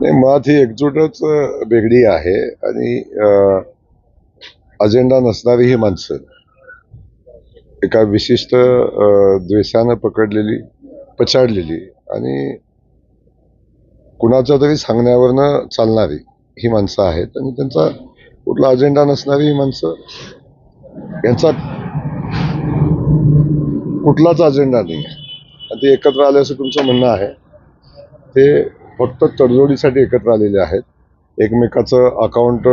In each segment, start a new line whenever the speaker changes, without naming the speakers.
नाही मुळात ही एकजूटच वेगळी आहे आणि अजेंडा नसणारी ही माणसं. एका विशिष्ट द्वेषानं पकडलेली पछाडलेली आणि कुणाच्या तरी सांगण्यावरनं चालणारी ही माणसं आहेत आणि त्यांचा कुठला अजेंडा नसणारी ही माणसं यांचा कुठलाच अजेंडा नाही. आणि ते एकत्र आले असं तुमचं म्हणणं आहे. ते फक्त तडजोडीसाठी एकत्र आलेले आहेत. एकमेकाचं अकाउंट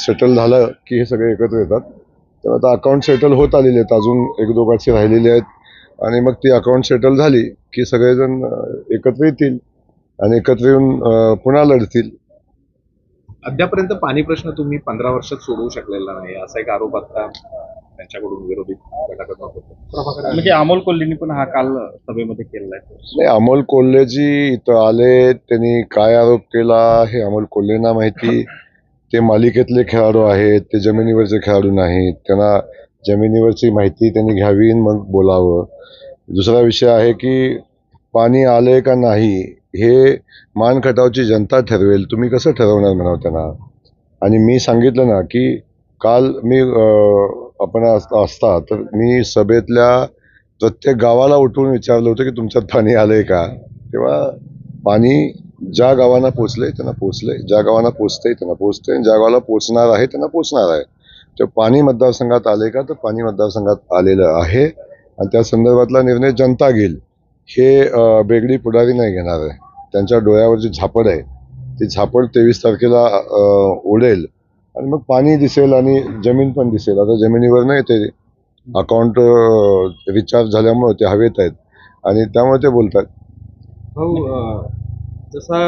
सेटल झालं की हे सगळे एकत्र येतात. तेव्हा आता अकाउंट सेटल होत आलेले आहेत. अजून एक दोघाची राहिलेले आहेत. आणि मग ती अकाउंट सेटल झाली की सगळेजण एकत्र येतील आणि एकत्र येऊन पुन्हा लढतील.
अद्यापर्यंत पाणी प्रश्न तुम्ही पंधरा वर्षात सोडवू शकलेला नाही. असा एक आरोप आता त्यांच्याकडून विरोधी होतो
म्हणजे अमोल कोल्हेंनी पण हा काल सभेमध्ये केलेला आहे.
नाही अमोल कोल्हेजी इथं आले त्यांनी काय आरोप केला हे अमोल कोल्हेंना माहिती. ते मालिकेतले खेळाडू आहेत ते जमिनीवरचे खेळाडू नाहीत. त्यांना जमिनीवरची माहिती त्यांनी घ्यावी आणि मग बोलावं. दुसरा विषय आहे की पाणी आलंय का नाही हे मानखटावची जनता ठरवेल. तुम्ही कसं ठरवणार म्हणावं त्यांना? आणि मी सांगितलं ना की काल मी आपण असता. तर मी सभेतल्या प्रत्येक गावाला उठवून विचारलं होतं की तुमच्यात पाणी आलंय का? तेव्हा पाणी ज्या गावांना पोचलंय त्यांना पोचलंय. ज्या गावांना पोचतंय त्यांना पोचतंय. आणि ज्या गावाला पोचणार आहे त्यांना पोचणार आहे. तर पाणी मतदारसंघात आले का? तर पाणी मतदारसंघात आलेलं आहे. आणि त्या संदर्भातला निर्णय जनता घेईल. हे बेगडी पुढारी नाही घेणार आहे. त्यांच्या डोळ्यावर जी झापड आहे ती झापड तेवीस तारखेला ओढेल. उडेल आणि मग पाणी दिसेल आणि जमीन पण दिसेल. आता जमिनीवर नाही ते अकाउंट रिचार्ज झाल्यामुळे ते हवेत आहेत. आणि त्यामुळे ते बोलतात.
भाऊ अं, जसा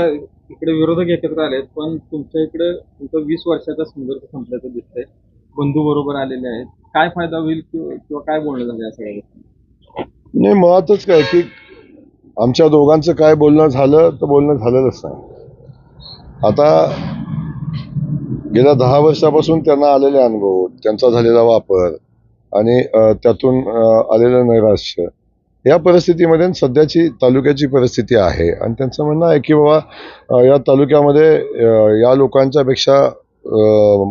इकडे विरोधक एकत्र आलेत पण तुमच्या इकडे तुमचं वीस वर्षाचा संघर्ष संपल्याचं दिसतंय. बंधू बरोबर आलेले आहेत. काय फायदा होईल किंवा किंवा काय बोलणं झालं या सगळ्या गोष्टी
नाही मुळातच काय की आमच्या दोघांचं काय बोलणं झालं तर बोलणं झालेलंच नाही. आता गेल्या दहा वर्षापासून त्यांना आलेले अनुभव त्यांचा झालेला वापर आणि त्यातून आलेलं नैराश्य या परिस्थितीमध्ये सध्याची तालुक्याची परिस्थिती आहे. आणि त्यांचं म्हणणं आहे की बाबा या तालुक्यामध्ये या लोकांच्यापेक्षा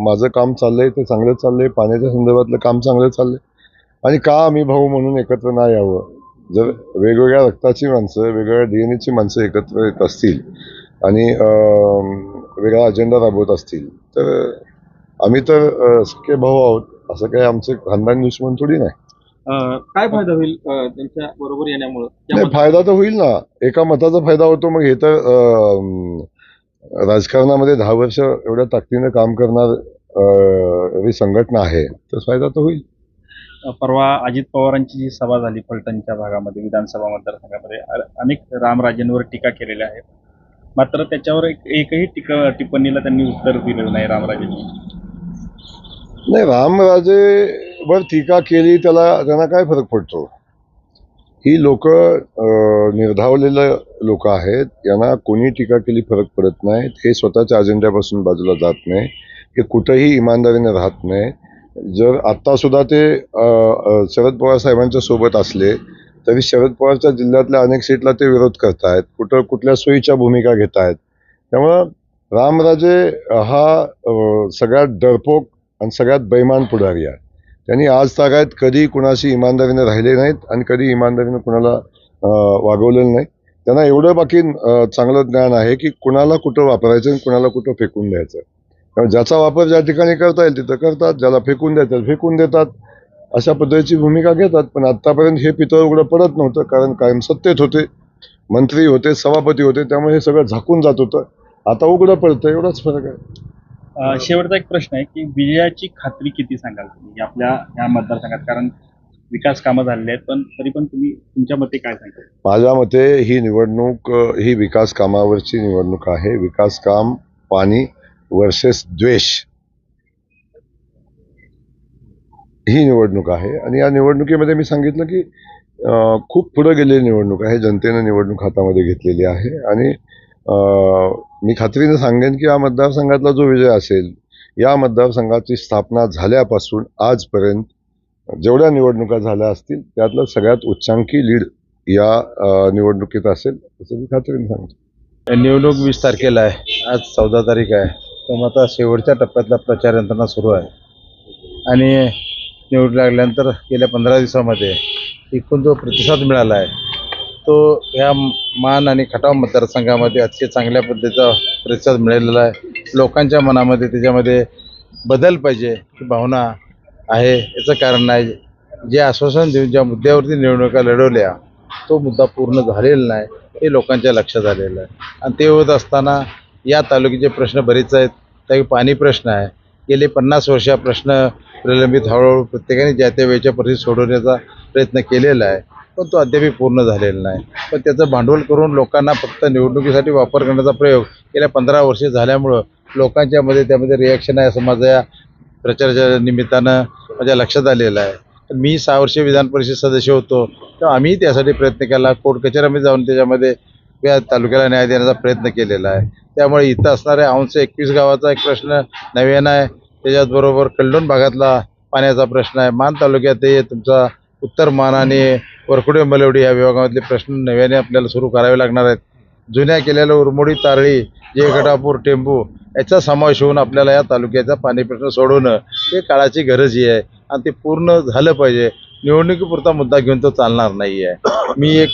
माझं काम चाललंय ते चांगलं चाललंय पाण्याच्या संदर्भातलं काम चांगलं चाललंय आणि का आम्ही भाऊ म्हणून एकत्र नाही यावं? जर वेगवेगळ्या रक्ताची माणसं वेगवेगळ्या डी एन एची माणसं एकत्र येत असतील आणि वेगळा अजेंडा राबवत असतील तर आम्ही तर सख्खे भाऊ आहोत. असं काही आमचं खानदानी दुश्मन थोडी नाही.
काय फायदा होईल त्यांच्या बरोबर येण्यामुळं?
फायदा तर होईल ना. एका मताचा फायदा होतो मग हे तर राजकारणामध्ये दहा वर्ष एवढ्या ताकदीनं काम करणार संघटना आहे तर फायदा तर होईल.
परवा अजित पवारांची जी सभा झाली फलटणच्या भागामध्ये विधानसभा मतदारसंघामध्ये अनेक रामराजेंवर टीका केलेल्या आहेत. मात्र त्याच्यावर एक एकही टीका टिप्पणीला त्यांनी उत्तर दिलेलं नाही रामराजेंनी.
नाही रामराजे वर टीका केली त्याला त्यांना काय फरक पडतो? ही लोक निर्धावलेले लोक आहेत. यांना कोणी टीका केली फरक पडत नाही. हे स्वतःच्या अजेंड्यापासून बाजूला जात नाही. हे कुठंही इमानदारीने राहत नाही. जर आत्तासुद्धा ते शरद पवार साहेबांच्या सोबत असले तरी शरद पवारच्या जिल्ह्यातल्या अनेक सीटला ते विरोध करतायत. कुठं कुठल्या सोयीच्या भूमिका घेत आहेत त्यामुळं रामराजे हा सगळ्यात डरपोक आणि सगळ्यात बैमान पुढारी आहे. त्यांनी आज तागायत कधी कुणाशी इमानदारीने राहिले नाहीत आणि कधी इमानदारीने कुणाला वागवलेलं नाही. त्यांना एवढं बाकी चांगलं ज्ञान आहे की कुणाला कुठं वापरायचं आणि कुणाला कुठं फेकून द्यायचं. त्यामुळे ज्याचा वापर ज्या ठिकाणी करता येईल तिथं करतात. ज्याला फेकून द्यायचं फेकून देतात. अशा पद्धतीची भूमिका घेतात पण आतापर्यंत हे पितळ उघडं पडत नव्हतं कारण कायम सत्तेत होते मंत्री होते सभापती होते त्यामुळे हे सगळं झाकून जात होतं. आता उघडं पडतं एवढाच फरक आहे.
शेवटचा एक प्रश्न आहे की विजयाची खात्री किती सांगाल तुम्ही? आपल्या या मतदारसंघात कारण विकास कामं झालेली आहेत पण तरी पण तुम्ही तुमच्या मते काय सांगाल?
माझ्या मते ही निवडणूक ही विकास कामावरची निवडणूक आहे. विकास काम पाणी वर्सेस द्वेष. ही निवडणूक आहे. आणि या निवडणुकीमध्ये मी सांगितलं की खूप पुढं गेलेली निवडणूक आहे. जनतेनं निवडणूक हातामध्ये घेतलेली आहे. आणि मी खात्रीनं सांगेन की या मतदारसंघातला जो विजय असेल या मतदारसंघाची स्थापना झाल्यापासून आजपर्यंत जेवढ्या निवडणुका झाल्या असतील त्यातलं सगळ्यात उच्चांकी लीड या निवडणुकीत असेल असं मी खात्रीनं सांगतो.
निवडणूक वीस तारखेला आहे. आज चौदा तारीख आहे. तर मग आता शेवटच्या टप्प्यातला प्रचार यंत्रणा सुरू आहे. आणि निवडून लागल्यानंतर गेल्या पंधरा दिवसामध्ये एकूण जो प्रतिसाद मिळाला आहे तो ह्या मान आणि खटाव मतदारसंघामध्ये अतिशय चांगल्या पद्धतीचा प्रतिसाद मिळालेला आहे. लोकांच्या मनामध्ये त्याच्यामध्ये बदल पाहिजे ही भावना आहे याचं कारण नाही. जे आश्वासन देऊन ज्या मुद्द्यावरती निवडणुका लढवल्या तो मुद्दा पूर्ण झालेला नाही हे लोकांच्या लक्षात आलेलं आहे. आणि ते होत असताना या तालुक्याचे प्रश्न बरेच आहेत. त्यापैकी पाणी प्रश्न आहे गेले पन्नास वर्ष हा प्रश्न प्रलंबित हळूहळू प्रत्येकाने ज्या त्या वेळच्या परिस्थिती सोडवण्याचा प्रयत्न केलेला आहे पण तो अद्यापही पूर्ण झालेला नाही. पण त्याचं भांडवल करून लोकांना फक्त निवडणुकीसाठी वापर करण्याचा प्रयोग गेल्या पंधरा वर्षे झाल्यामुळं लोकांच्यामध्ये त्यामध्ये रिॲक्शन आहे असं माझं या प्रचाराच्या निमित्तानं माझ्या लक्षात आलेलं आहे. तर मी सहा वर्षे विधान परिषद सदस्य होतो तेव्हा आम्ही त्यासाठी प्रयत्न केला. कोर्ट कचेऱ्यामध्ये जाऊन त्याच्यामध्ये या तालुक्याला न्याय देण्याचा प्रयत्न केलेला आहे. त्यामुळे इथं असणाऱ्या औंश एकवीस गावाचा एक प्रश्न नव्यानं आहे. त्याच्याचबरोबर कल्लोण भागातला पाण्याचा प्रश्न आहे. मान तालुक्यात हे तुमचा उत्तर मान आणि वरकुडे मलवडी या विभागामधले प्रश्न नव्याने आपल्याला सुरू करावे लागणार आहेत. जुन्या केलेल्या उरमोडी तारळी जेगटापूर टेंबू याचा समावेश होऊन आपल्याला या तालुक्याचा पाणी प्रश्न सोडवणं हे काळाची गरज ही आहे. आणि ते पूर्ण झालं पाहिजे. निवडणुकीपुरता मुद्दा घेऊन तो चालणार नाही आहे मी एक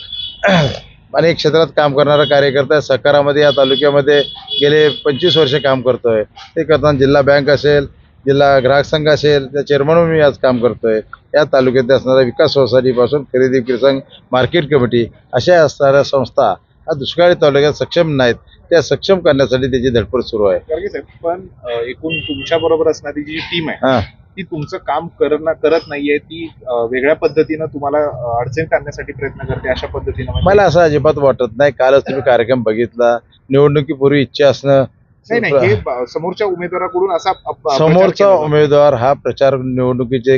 अनेक क्षेत्रात काम करणारा कार्यकर्ता आहे. सकारामध्ये या तालुक्यामध्ये गेले पंचवीस वर्ष काम करतोय. ते करताना जिल्हा बँक असेल जिल्हा ग्राहक संघ असेल त्या चेअरमन म्हणून मी आज काम करतोय. या तालुक्यात असणाऱ्या विकास सोसायटीपासून खरेदी विक्री संघ मार्केट कमिटी अशा असणाऱ्या संस्था हा दुष्काळी तालुक्यात सक्षम नाहीत. त्या सक्षम करण्यासाठी त्याची धडपड सुरू आहे.
पण एकूण तुमच्या बरोबर असणारी जी टीम आहे
हां.
ती तुमचं काम करणं करत नाहीये ती वेगळ्या पद्धतीनं तुम्हाला अ, अडचणीत आणण्यासाठी प्रयत्न करते अशा पद्धतीनं म्हणजे-
मला असं अजिबात वाटत नाही. कालच तुम्ही कार्यक्रम बघितला. निवडणुकीपूर्वी इच्छा असणं
नाही नाही हे समोरच्या उमेदवाराकडून असा
समोरचा. उमेदवार हा प्रचार निवडणुकीचे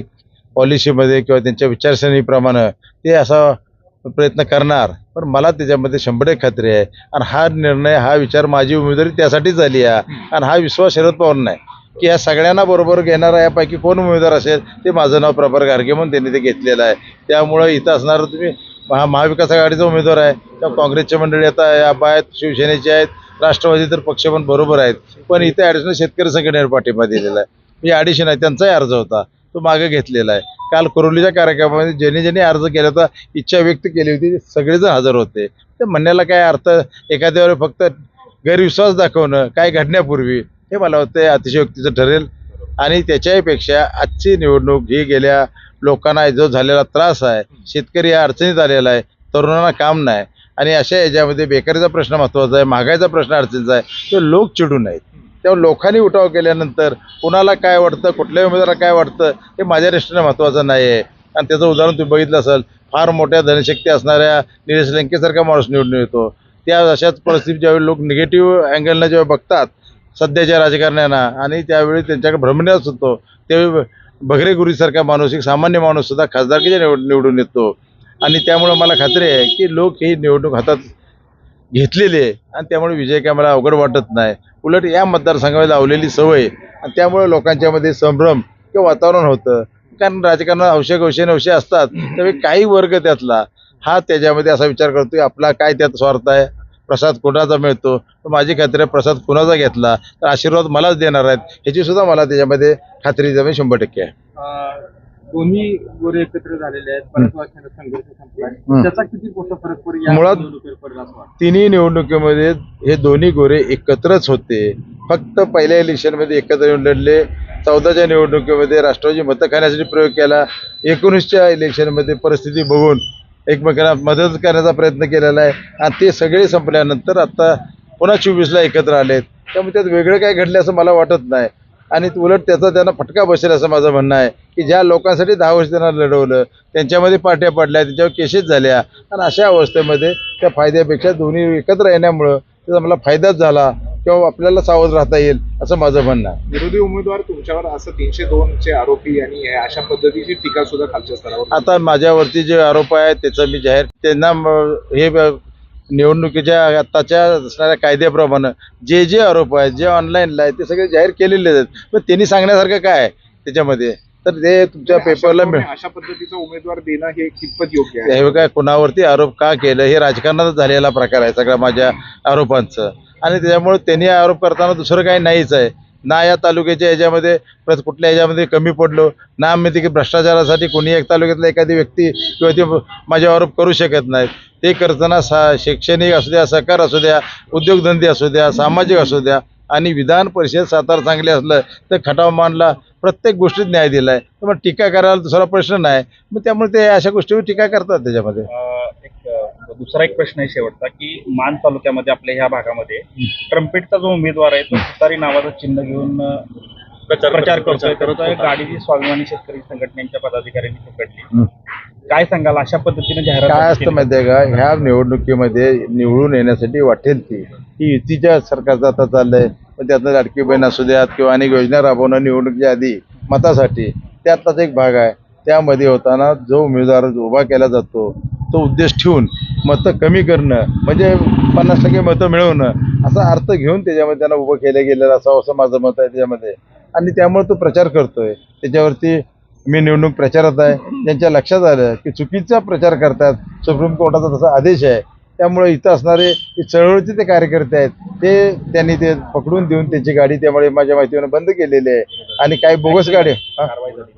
पॉलिसीमध्ये किंवा त्यांच्या विचारसरणीप्रमाणे ते असा प्रयत्न करणार. पण मला त्याच्यामध्ये शंभर खात्री आहे. आणि हा निर्णय हा विचार माझी उमेदवारी त्यासाठीच झाली आहे. आणि हा विश्वास शरद पवार नाही की या सगळ्यांना बरोबर घेणारा यापैकी कोण उमेदवार असेल ते माझं नाव प्रभार गारगे म्हणून त्यांनी ते घेतलेलं आहे. त्यामुळं इथं असणारं तुम्ही महा महाविकास आघाडीचा उमेदवार आहे किंवा काँग्रेसचे मंडळी आता या आहेत शिवसेनेचे आहेत राष्ट्रवादी तर पक्ष पण बरोबर आहेत पण इथे ॲडिशनल शेतकरी संघटनेवर पाठिंबा दिलेला आहे. म्हणजे ॲडिशन आहे त्यांचाही अर्ज होता तो मागे घेतलेला आहे. काल कोरोलीच्या कार्यक्रमामध्ये ज्यांनी ज्यांनी अर्ज केला होता इच्छा व्यक्त केली होती सगळेजण हजर होते. ते म्हणण्याला काय अर्थ एखाद्यावर फक्त गैरविश्वास दाखवणं काय घडण्यापूर्वी हे मला वाटतं अतिशयोक्तीचं ठरेल. आणि त्याच्याहीपेक्षा आजची निवडणूक ही गेल्या लोकांना जो झालेला त्रास आहे शेतकरी या अडचणीत आलेला आहे तरुणांना काम नाही. आणि अशा याच्यामध्ये बेकारीचा प्रश्न महत्त्वाचा आहे महागाईचा प्रश्न अडचणीचा आहे तो लोक चिडू नयेत. तेव्हा लोकांनी उठाव केल्यानंतर कुणाला काय वाटतं कुठल्याही उमेदवाराला काय वाटतं हे माझ्या दृष्टीने महत्त्वाचं नाही आहे आणि त्याचं उदाहरण तुम्ही बघितलं असेल फार मोठ्या धनशक्ती असणाऱ्या निलेश लंकेसारखा माणूस निवडून येतो. त्या अशाच परिस्थितीत ज्यावेळी लोक निगेटिव्ह अँगलनं जेव्हा बघतात सध्याच्या राजकारण्यांना आणि त्यावेळी त्यांच्याकडे भ्रमण्यास होतो त्यावेळी भगरे गुरुसारखा माणूस एक सामान्य माणूस सुद्धा खासदारकीच्या निवड निवडून येतो. आणि त्यामुळं मला खात्री आहे की लोक ही निवडणूक हातात घेतलेली आहे आणि त्यामुळे विजय काय मला अवघड वाटत नाही. उलट या मतदारसंघामध्ये लावलेली सवय आणि त्यामुळे लोकांच्यामध्ये संभ्रम किंवा वातावरण होतं. कारण राजकारणात हौशे गौशे नवशे असतात. त्यावेळी काही वर्ग त्यातला हा त्याच्यामध्ये असा विचार करतो की आपला काय त्यात स्वार्थ आहे? प्रसाद कुणाचा मिळतो? तर माझी खात्री आहे प्रसाद कुणाचा घेतला? तर आशीर्वाद मलाच देणार आहेत. ह्याची सुद्धा मला त्याच्यामध्ये खात्री जमीन शंभर टक्के आहे.
दोन्ही गोरे एकत्र झालेले आहेत. बऱ्याच वर्षांचा संघर्ष संपलाय
हम्म.
त्याचा किती मोठा फरक पडेल या
मुळात-
निवडणुकीवर पडला असं वाटतं?
तिन्ही निवडणुकीमध्ये हे दोन्ही गोरे एकत्रच होते. फक्त पहिल्या इलेक्शनमध्ये एकत्र येऊन लढले. चौदाच्या निवडणुकीमध्ये राष्ट्रवादी मतं खाण्यासाठी प्रयोग केला. एकोणीसच्या इलेक्शनमध्ये परिस्थिती बघून एकमेकांना मदत करण्याचा प्रयत्न केलेला आहे. आणि ते सगळे संपल्यानंतर आता पुन्हा चोवीसला एकत्र आलेत. त्यामुळे त्यात वेगळं काय घडलं असं मला वाटत नाही. आणि उलट त्याचा त्यांना फटका बसेल असं माझं म्हणणं आहे. की ज्या लोकांसाठी दहा वर्ष त्यांना लढवलं त्यांच्यामध्ये पाट्या पडल्या त्यांच्यावर केसेस झाल्या. आणि अशा अवस्थेमध्ये त्या फायद्यापेक्षा दोन्ही एकत्र येण्यामुळं त्याचा मला फायदाच झाला. किंवा आपल्याला सावध राहता येईल असं माझं म्हणणं आहे.
विरोधी उमेदवार तुमच्यावर असं तीनशे दोन चे आरोपी आणि हे अशा पद्धतीची टीका सुद्धा खालच्या स्तरावर
आता माझ्यावरती जे आरोप आहेत त्याचं मी जाहीर त्यांना म- हे ब- निवडणुकीच्या आत्ताच्या असणाऱ्या कायद्याप्रमाणे जे जे आरोप आहेत जे ऑनलाईनला आहेत ते सगळे जाहीर केलेले आहेत. पण त्यांनी सांगण्यासारखं काय आहे त्याच्यामध्ये? तर ते तुमच्या पेपरला मिळ
अशा पद्धतीचा उमेदवार देणं हे कितपत योग्य आहे?
हे काय कुणावरती आरोप का केलं हे राजकारणात झालेला प्रकार आहे सगळ्या माझ्या आरोपांचं. आणि त्याच्यामुळे त्यांनी आरोप करताना दुसरं काही नाहीच आहे. ना या तालुक्याच्या याच्यामध्ये परत कुठल्या याच्यामध्ये कमी पडलो ना आम्ही ते की भ्रष्टाचारासाठी कोणी एक तालुक्यातला एखादी व्यक्ती किंवा ते माझ्यावर आरोप करू शकत नाहीत. ते करताना सा शैक्षणिक असू द्या सहकार असू द्या उद्योगधंदे असू द्या सामाजिक असू द्या आणि विधान परिषद सातारा चांगले असलं तर खटाव मानला प्रत्येक गोष्टीत न्याय दिलाय. तर मग टीका करायला दुसरा प्रश्न नाही. मग त्यामुळे ते अशा गोष्टीवर टीका करतात त्याच्यामध्ये.
एक दुसरा एक प्रश्न आहे शेवटचा की मान तालुक्यामध्ये आपल्या ह्या भागामध्ये ट्रम्पेटचा जो उमेदवार आहे तो तुतारी नावाचं चिन्ह घेऊन प्रचार करतोय तर गाडीची स्वाभिमानी शेतकरी संघटनेच्या पदाधिकाऱ्यांनी पकडली. काय सांगाल अशा पद्धतीने जाहिरात
काय असतं माहितीये का? ह्या निवडणुकीमध्ये निवडून येण्यासाठी वाटेल ती. ही युतीच्या सरकारचं आता चाललंय. पण त्यातनं लाडकी बहीण असू द्यात किंवा अनेक योजना राबवणं निवडणुकीच्या आधी मतासाठी त्यातलाच एक भाग आहे. त्यामध्ये होताना जो उमेदवार उभा केला जातो तो उद्देश ठेवून मतं कमी करणं म्हणजे पन्नास टक्के मतं मिळवणं असा अर्थ घेऊन त्याच्यामध्ये त्यांना उभं केलं गेलेलं असावं असं माझं मत आहे त्याच्यामध्ये. आणि त्यामुळे तो प्रचार करतोय. त्याच्यावरती मी निवडणूक प्रचारात आहे. त्यांच्या लक्षात आलं की चुकीचा प्रचार करतात. सुप्रीम कोर्टाचा तसा आदेश आहे. त्यामुळे इथं असणारे चळवळीचे ते कार्यकर्ते आहेत ते त्यांनी ते पकडून देऊन त्यांची गाडी त्यामुळे माझ्या माहितीवर बंद केलेली आहे. आणि काही बोगस गाड्या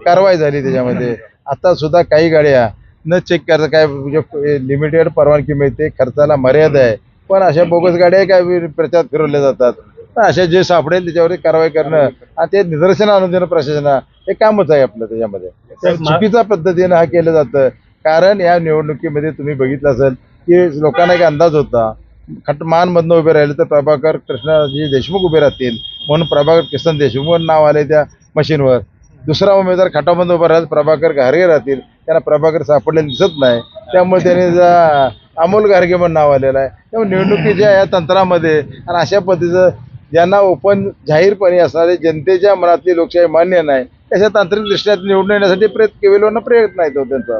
कारवाई झाली त्याच्यामध्ये. आता सुद्धा काही गाड्या न चेक करता काय म्हणजे लिमिटेड परवानगी मिळते खर्चाला मर्यादा आहे. पण अशा बोगस गाड्या काय प्रचार फिरवल्या जातात. अशा जे सापडेल त्याच्यावर कारवाई करणं आणि ते निदर्शन आणून देणं प्रशासना हे कामच आहे आपलं त्याच्यामध्ये. चुकीच्या पद्धतीनं हा केलं जातं. कारण या निवडणुकीमध्ये तुम्ही बघितलं असेल की लोकांना एक अंदाज होता. खटमानमधनं उभे राहिले तर प्रभाकर कृष्णाजी देशमुख उभे राहतील. म्हणून प्रभाकर किसन देशमुख नाव आले त्या मशीनवर. दुसरा उमेदवार खटामध्ये उभा राहत प्रभाकर घारगे राहतील. त्यांना प्रभाकर सापडलेले दिसत नाही. त्यामुळे त्यांनी अमोल घारगे म्हणून नाव आलेलं आहे. त्यामुळे निवडणुकीच्या या तंत्रामध्ये आणि अशा पद्धतीचं ज्यांना ओपन जाहीरपणे असणारे जनतेच्या मनातली लोकशाही मान्य नाही अशा तांत्रिक दृष्ट्या निवडून येण्यासाठी प्रयत्न केलेला प्रयत्न आहे तो हो त्यांचा.